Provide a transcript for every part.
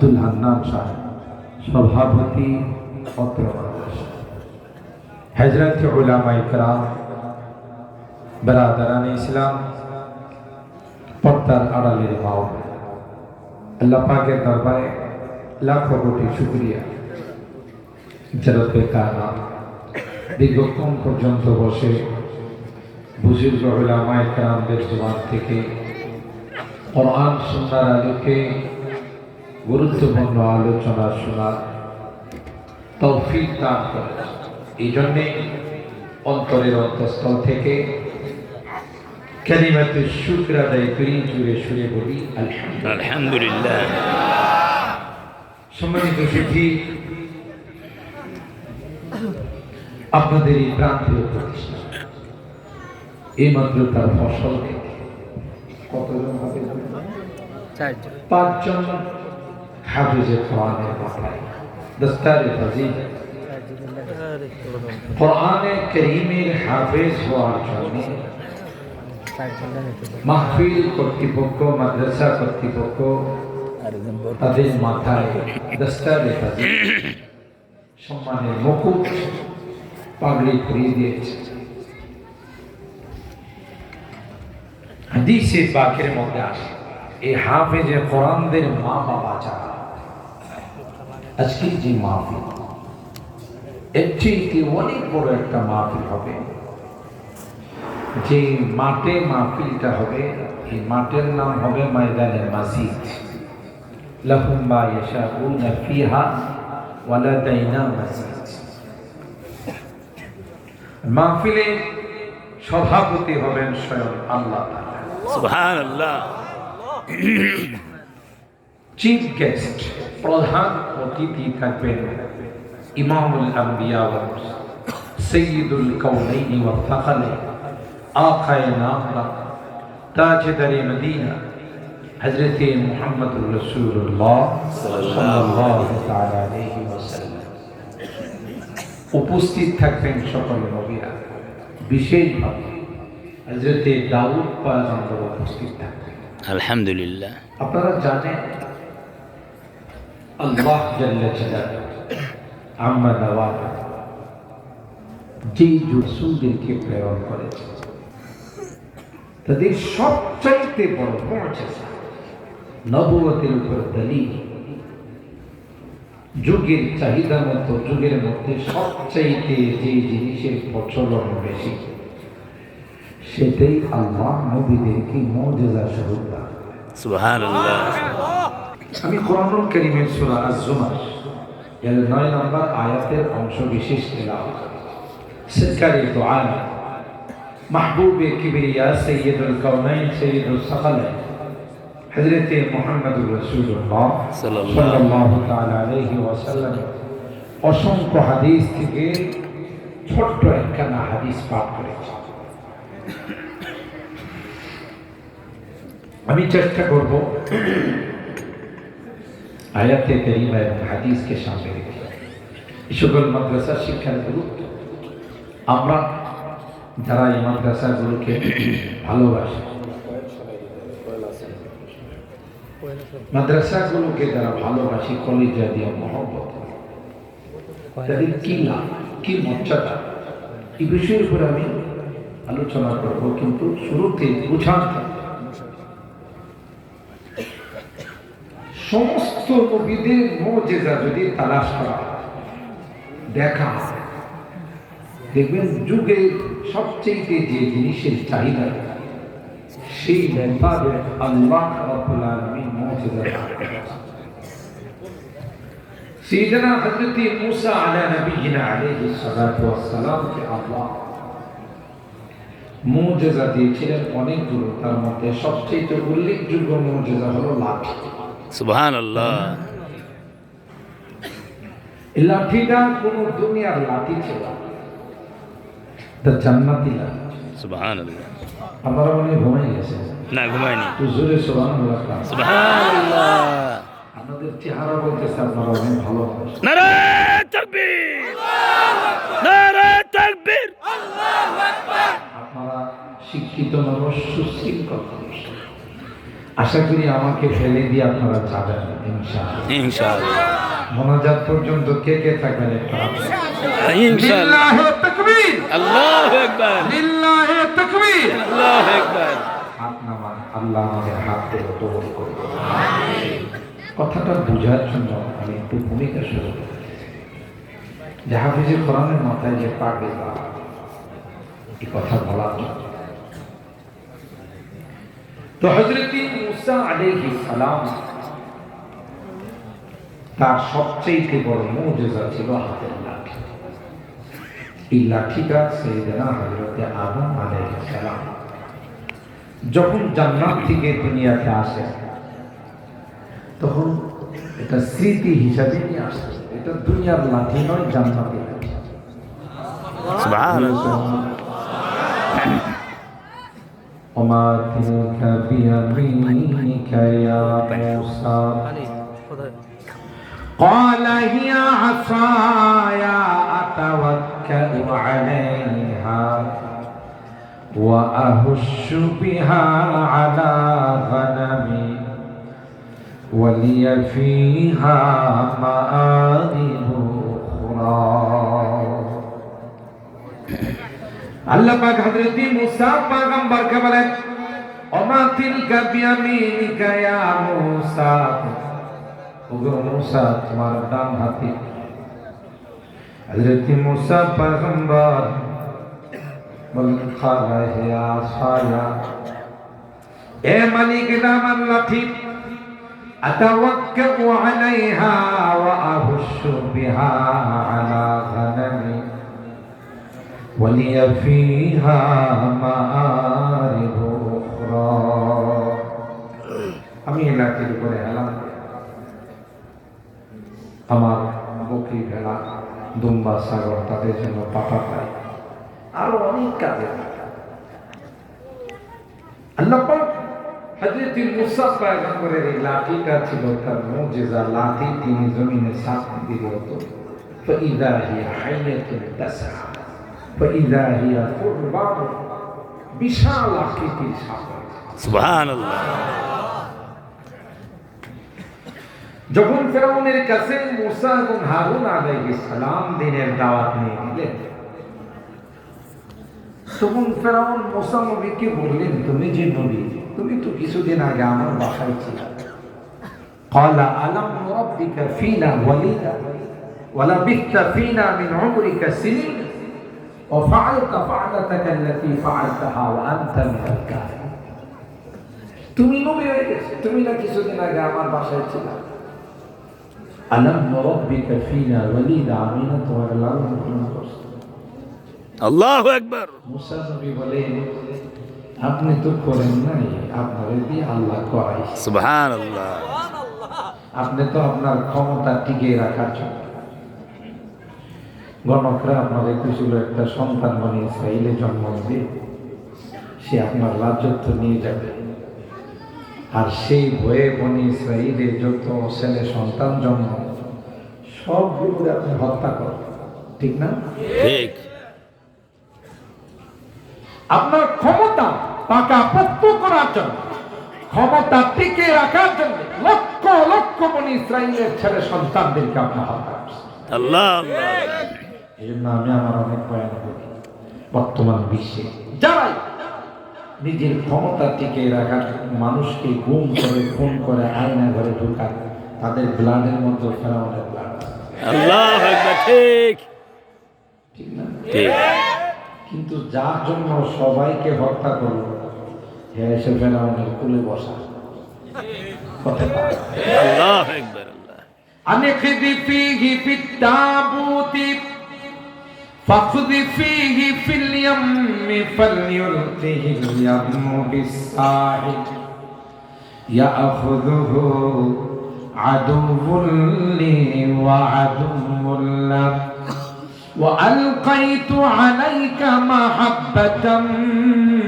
আব্দুল হান্নান সাহেব, সভাপতি অত্র হজরত উলামা ইকরাম বেরাদারান ইসলাম, পর্দার আড়ালের মাও আল্লাহ পাকের দরবারে লাখো কোটি শুক্রিয়া। জরবে কানা দীর্ঘক্ষণ পর্যন্ত বসে বুজুর্গ উলামা ইকরামদের জবান থেকে কোরআন সুন্নার আলোকে গুরুত্বপূর্ণ আলোচনা শোনার তৌফিক দান করে। এই জন্যে অন্তরের অন্তঃস্থল থেকে কালিমাতে শুক্র আদায় করি জুড়ে সুরে বলি আলহামদুলিল্লাহ। আলহামদুলিল্লাহ। সম্মানিত আপনাদের এই প্রান্তীয় প্রতিষ্ঠান এইমাত্র তার ফসল কতজন হবে? পাঁচজন হাফেজে কোরআনের মাথায়। দস্তারে ফাজিল কোরআনে করিমের হাফেজ হওয়ার জন্য মাহফিল কর্তৃপক্ষ, মাদ্রাসা কর্তৃপক্ষ তাদের মাথায় দস্তারে ফাজিল সম্মানের মুকুট পাগড়ি পরিয়ে দিয়েছে। হাদিসে পাকের মধ্যে আসে এই হাফেজে কোরআনদের মা বাবা যারা আজকের যে মাহফিল এর চেয়ে অনেক বড় একটা মাহফিল হবে? যে মাঠে মাহফিলটা হবে এই মাঠের নাম হবে ময়দানের মাসিদ লাহুম মা ইয়াশাউনা ফিহা ওয়ালাদাইনা মাসিদ মাহফিলে সভাপতি হবেন স্বয়ং আল্লাহ তাআলা। সুবহান আল্লাহ চিফ গেস্ট প্রধান অতিথি থাকবেন ইমামুল আম্বিয়া সৈয়দুল কাউনাইনি ওয়া ফাখলে আখায়ে নামনা তাজদারে মদিনা হযরত মুহাম্মদুর রাসূলুল্লাহ সাল্লাল্লাহু তাআলা আলাইহি ওয়াসাল্লাম। উপস্থিত থাকবেন সকল নবীরা। বিশেষভাবে হযরত দাউদ পয়গম্বর উপস্থিত থাকবেন। আলহামদুলিল্লাহ। আপনারা জানেন আল্লাহ আম্মা নওয়াজ যে রসুলদেরকে প্রেরণ করেছে, তাদের সবচাইতে বড় পৌঁছেছে নবুয়তের উপর দলিল, যুগের চাহিদা মতো, যুগের মধ্যে সবচাইতে যে জিনিসের প্রচলন বেশি, সেটাই আল্লাহ নবীদেরকে মৌজেজা স্বরূপ আমি কোরআনুল করিমের সূরা আজ-জুমার এর নয় নম্বর আয়াতের অংশ বিশেষ তেলাওয়াত সরকারি দোয়া মাহবুবে কিবরিয়া সৈয়দুল কাউনাইন সৈয়দুল সাকালাইন হযরতে মুহাম্মদুর সাল্লাল্লাহু সাল্লাল্লাহু তাআলা আলাইহি ওয়াসাল্লাম অসংখ্য হাদিস থেকে ছোট্ট একখানা হাদিস পাঠ করেছে। আমি চেষ্টা করব আয়াতে করিমা এবং হাদিসকে সামনে রেখে এই সকল মাদ্রাসা শিক্ষার গুরুত্ব আমরা যারা এই মাদ্রাসাগুলোকে ভালোবাসি মাদ্রাসাগুলোকে যারা ভালোবাসি কলেজা দিয়ে মহব্বত তাদের কি লাভ কি মর্যাদা এই বিষয়ের উপরে আমি আলোচনা করব কিন্তু শুরুতে বুঝান সমস্ত নবীদের মজেজা যদি তালাশ করা হয়, দেখা হয়, দেখবেন যুগে সবচেয়ে যে জিনিসের চাহিদা সেই ব্যাপারে আল্লাহ রাব্বুল আলামিন মজেজা سيدنا حضرت موسى على نبينا عليه الصلاة والسلام কে আল্লাহ মুজেজা দিয়েছিলেন অনেকগুলো তার মধ্যে সবচেয়ে উল্লেখযোগ্য মুজেজা হলো লাঠি সুবহান আল্লাহ লাঠিটা কোন দুনিয়ার লাঠি ছিল। এটা জান্নাতি লাঠি। সুবহান আল্লাহ আপনারা মনে ঘুমাই গেছে? না ঘুমায়নি। তো জোরে সোবান সুবহান আল্লাহ আমাদের চেহারা বলতেছে আপনারা অনেক ভালো নারে তাকবীর। নারে তাকবীর। আপনারা শিক্ষিত মানুষ সুশৃঙ্খল মানুষ। আশা করি আমাকে ফেলে দিয়ে আপনারা যাবেন ইনশাআল্লাহ। ইনশাআল্লাহ। মোনাজাত পর্যন্ত কে কে থাকবেন ইনশাআল্লাহ। তাকবীর। আল্লাহু আকবার। লিল্লাহে তাকবীর। আল্লাহু আকবার। হাত নামান আল্লাহ আমাদের হাত থেকে কবুল কথাটা বোঝার জন্য আমি একটু ভূমিকা শুরু করি। যে হাফিজে কোরআনের মাথায় যে পাবে এই কথা বলার জন্য তো হজরত মুসা আলাইহিস সালাম তার সবচেয়ে বড় মুজিজা ছিল হাতের লাঠি। এই লাঠিটা সেইদিনা হজরতে আদম আলাইহিস সালাম। যখন জান্নাত থেকে দুনিয়াতে আসে তখন এটা স্মৃতি হিসাবে নিয়ে আসে। এটা দুনিয়ার লাঠি নয় জান্নাতের লাঠি। সুবহানাল্লাহ। وما تلك بيمينك يا موسى. قال هي عصاي أتوكل عليها وأهش بها على غنمي ولي فيها مآرب أخرى. আল্লাহ পাক হযরত মুসা পয়গম্বরকে বলেন, ওমা তিলকা বিয়ামিনিকা ইয়া মুসা? ওগো মুসা, তোমার ডান হাতে। হযরত মুসা পয়গম্বর বলেন খালা আলা গনামি ولي فيها مآرب أخرى আমি এই লাঠির উপরে হেলাম আমার বকরি ভেড়া দুম্বা সাগর তাদের জন্য পাতা পাই আরো অনেক কাজে লাগে। আল্লাহ পাক হযরত মুসা পয়গম্বরের এই লাঠিটা ছিল তার মুজিজা লাঠি তিনি জমিনে শাস্তি দিল হতো فإذا هي حية تسعى فإذا هي ثعبان বিশাল আকৃতির সাপ সুবহানাল্লাহ যখন ফেরাউনের কাছে মুসা এবং হারুন আলাইহিস সালাম দিনের দাওয়াত নিয়ে দিলেন তখন ফেরাউন মুসা নবীকে বললেন তুমি যে নবী তুমি তো কিছুদিন আগে আমার বাসায় ছিলে قال ألم نربك فينا وليدا ولبثت فينا من عمرك سنين وفعلت فعلتك التي فعلتها وأنت من الكافرين তুমি নবী হয়ে গেছে তুমি না কিছুদিন আগে আমার বাসায় ছিলা আলম নরব্বিকা ফিনা ওয়ালিদা আমি না তোমার লালন পালন করছি আল্লাহু আকবার মুসা নবী বলেন আপনি তো করেন নাই আপনারে দিয়ে আল্লাহ করাইছে সুবহানাল্লাহ আপনি তো আপনার ক্ষমতা টিকিয়ে রাখার জন্য গণকরা আপনার একুশগুলো একটা সন্তান বনি ইসরায়েলে জন্ম দিবে সে আপনার রাজত্ব নিয়ে যাবে। আর সেই ভয়ে বনি ইসরায়েলে যত ছেলে সন্তান জন্ম সবগুলো আপনি হত্যা করেন। ঠিক না? ঠিক। আপনার ক্ষমতা পাকা পক্ষ করার জন্য ক্ষমতা টিকে রাখার জন্য লক্ষ লক্ষ বনি ইসরায়েলের ছেলে সন্তানদেরকে আপনি হত্যা করছেন। আল্লাহ আল্লাহ। এই জন্য আমি আমার অনেক বয়ান করি বর্তমান বিশ্বে। যারাই নিজের ক্ষমতা টিকে রাখার মানুষকে গুম করে খুন করে আয়না ঘরে ঢুকায় তাদের ব্লাডের মধ্যে ফেরাউনের ব্লাড আল্লাহ ঠিক। ঠিক কিন্তু যার জন্য সবাইকে হত্যা করল হে এসে ফেরাউনের কুলে বসা। আমি ফিদি ফি فاقذ فيه في اليم فليلقه اليم بالساحل يأخذه عدو لي وعدو له وألقيت عليك محبة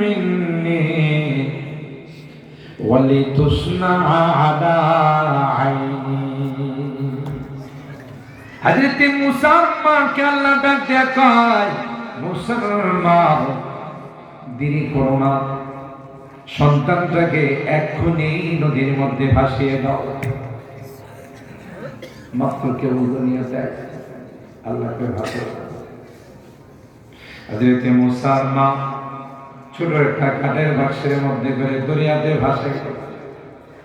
مني. ولتصنع على عيني. হজরত মুসলমানকে আল্লাহ ডাক দেখায় মুসলমান, দেরি করো সন্তানটাকে এক্ষুনি নদীর মধ্যে ভাসিয়ে দাও। মাত্র কেউ দুনিয়া দেয় আল্লাহকে ভালো হজরতে মুসার মা ছোট একটা কাঠের বাক্সের মধ্যে করে দরিয়াতে ভাসে।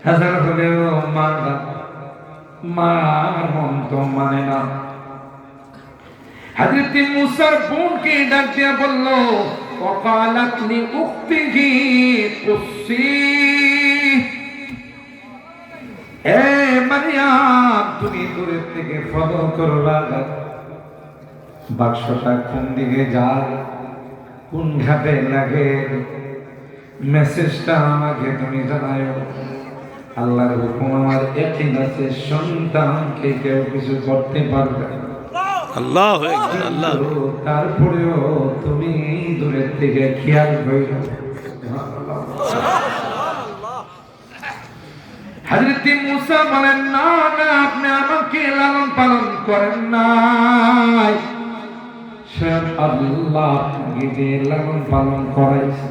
হাজার হলেও মা মার মন তো মানে না হজরতে মুসার বোনকে ডাক দিয়া বলল وقالت لأخته قصي এ মারিয়াম তুমি দূরের থেকে ফলো করবা বাক্সটা কোন দিকে যায় কোন ঘাটে লাগে মেসেজটা আমাকে তুমি জানাও আল্লাহর হুকুম আমার একদিন আছে সন্তানকে কেউ কিছু করতে পারবে আল্লাহ আল্লাহ। তারপরেও তুমি দূরের থেকে খেয়াল করিও হাজরতি মুসা বলেন না না আপনি আমাকে লালন পালন করেন নাই। স্বয়ং আল্লাহ আপনাকে দিয়ে লালন পালন করাইছে।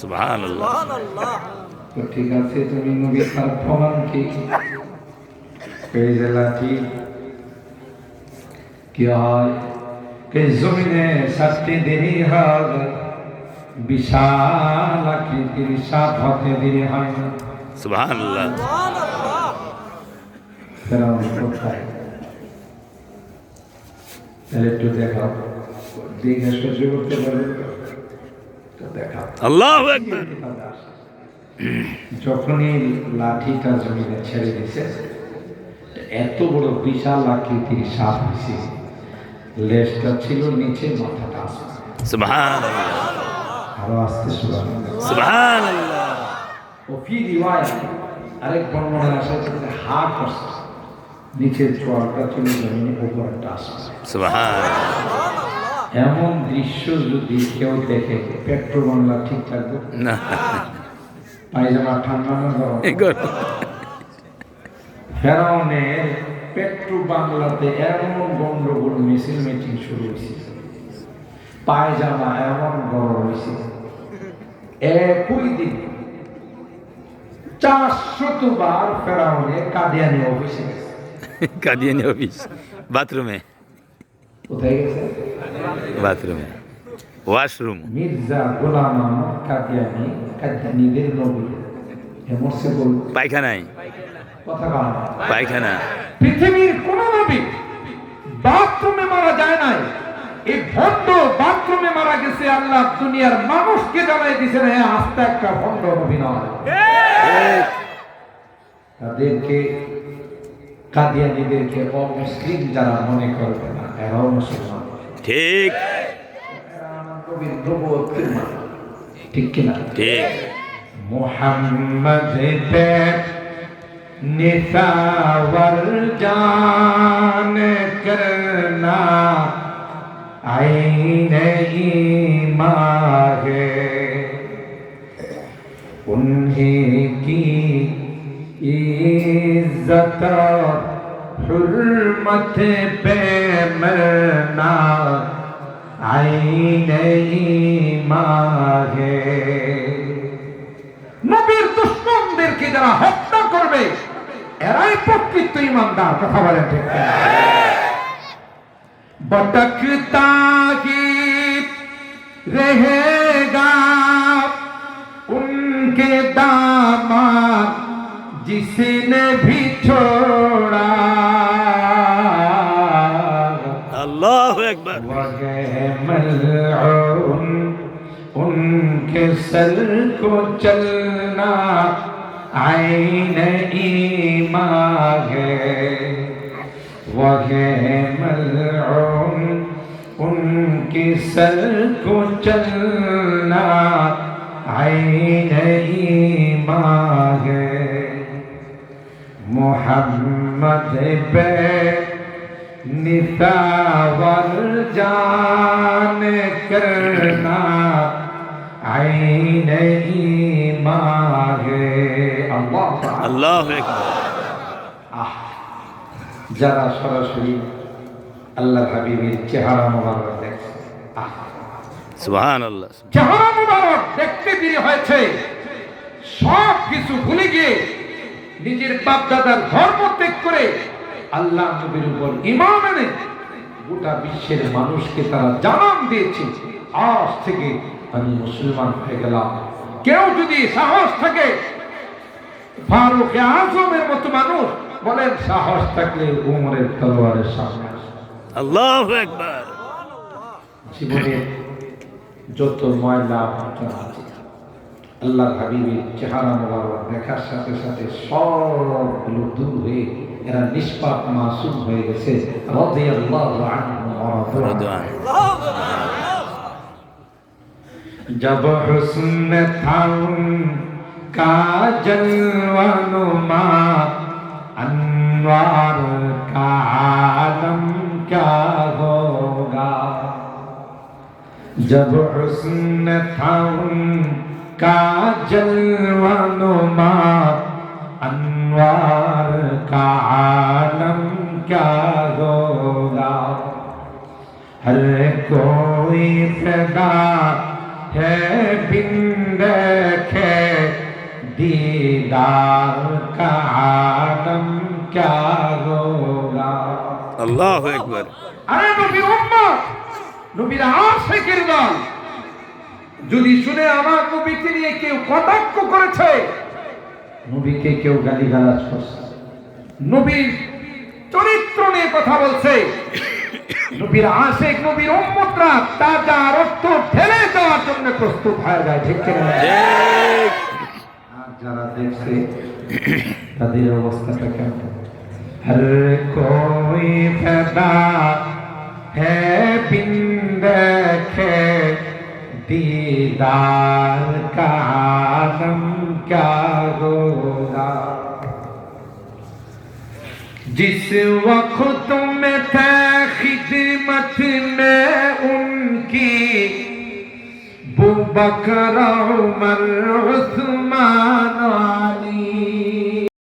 সুবহানাল্লাহ। তো ঠিক আছে তুমি নবী তার প্রমাণ কি? এই যে লাঠি কি হয়? কে জমিনে সাতটি দেরি হবে বিশাল আকৃতির সাপ হতে দেরি হয়। না সুবহানাল্লাহ। ফেরাউন কোথায়? তাহলে একটু দেখাও। দেখে সহ্য করতে পারবে তো দেখাও। আল্লাহ একবার যখনই লাঠিটা জমিনে ছেড়ে দিছে এত বড় বিশাল আকৃতির সাপ হয়েছে। লেজটা ছিল নিচে মাথাটা আসছে আরও আসতে। ও ফি রিওয়ায়া আরেক বর্ণনায় আসা যে হা করছে নিচের চোয়ালটা ছিল জমিনে উপরটা আসছে এমন দৃশ্য যদি কেউ দেখে পেট্রো বাংলা ঠিক থাকবে? না। পায়জামা ঠান্ডা না গরম? ফেরাউনের পেট্রো বাংলাতে এমন গন্ডগোল মিছিল মিটিং শুরু হয়েছে। পায়জামা এমন গরম হয়েছে। একই দিন চারশত বার ফেরাউনে কাদিয়ানি অফিসে কাদিয়ানি অফিস। বাথরুমে? কোথায় গেছে? বাথরুমে। ওয়াশরুম। মির্জা গোলাম আহমদ কাদিয়ানি কাদিয়ানিদের নবী পায়খানায়। পায়খানা। পৃথিবীর কোন নবী বাথরুমে মারা যায় নাই। এই ভণ্ড বাথরুমে মারা গেছে আল্লাহ দুনিয়ার মানুষকে জানাই দিয়েছেন হ্যাঁ আস্তে একটা ভণ্ড নবী নয়। তাদেরকে কাদিয়ানিদেরকে অমুসলিম যারা মনে করবে না এরাও মুসলমান। ঠিক। محمد تے جان کرنا عین ایمان ہے۔ انہیں کی عزت حرمت پہ مرنا নবীর দুশ্মনদেরকে যারা হত্যা করবে এরাই প্রকৃত ইমানদার কথা বলেন ঠিক কিনা? भटकता ही रहेगा उनके दामाद जिसने भी छोड़ा اصل کو چلنا عین ایمان ہے۔ وہ ہے ملعون ان کے سر کو چلنا عین ایمان ہے۔ محمد بے نتاور جان کرنا যারা সরাসরি আল্লাহ হাবিবের চেহারা মোবারক আল্লাহ হয়েছে। সব কিছু ভুলে নিজের করে আল্লাহ উপর ইমান গোটা বিশ্বের মানুষকে তারা দিয়েছে। আজ থেকে আমি মুসলমান হয়ে গেলাম। কেউ যদি সাহস থাকে ফারুক আজমের মতো মানুষ বলেন সাহস থাকলে উমরের তলোয়ারের সামনে আল্লাহ একবার জীবনে যত ময়লা আবর্জনা আছে আল্লাহ হাবিবের চেহারা মোবারক দেখার সাথে সাথে সবগুলো দূর হয়ে এরা নিষ্পাপ মাসুম হয়ে গেছে। রাদিয়াল্লাহু جب حسن تھا ان کا جلوان نما انوار کا عالم کیا ہوگا؟ جب حسن تھا ان کا جلوان انوار کا عالم کیا ہوگا؟ ہر کوئی پیدا है बिन देखे दीदार का आलम क्या होगा আল্লাহ একবার আরে নবীর উম্মত নবীর আশিকের দল যদি শুনে আমার নবীকে নিয়ে কেউ কটাক্ষ করেছে নবীকে কেউ গালিগালাজ করছে নবীর চরিত্র নিয়ে কথা বলছে بھی تم نے کہا تم کیا جس وقت تم نے بكر عمر عثمان علي